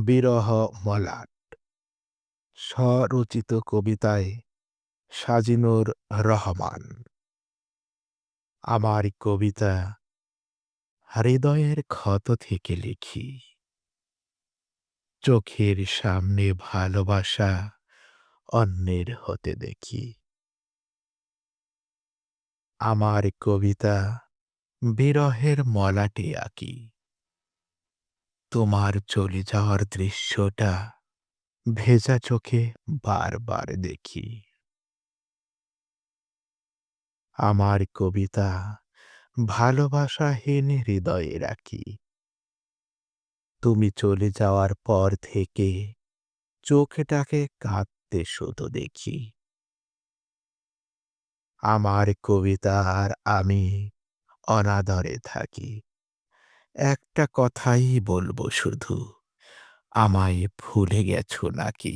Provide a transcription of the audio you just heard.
বিরহ মলাট। স্বরচিত কবিতায় সাজিনুর রহমান। আমার কবিতা হৃদয়ের ক্ষত থেকে লিখি। চোখের সামনে ভালোবাসা অন্যের হতে দেখি। আমার কবিতা বিরহের মলাটে আঁকি। তোমার চলে যাওয়ার দৃশ্যটা ভেজা চোখে বারবার দেখি। আমার কবিতা ভালোবাসাহীন হৃদয়ে রাখি। তুমি চলে যাওয়ার পর থেকে চোখটাকে কাঁদতে শুধু দেখি। আমার কবিতা আর আমি অনাদরে থাকি। একটা কথাই বলব শুধু আমায় ভুলে গেছো নাকি?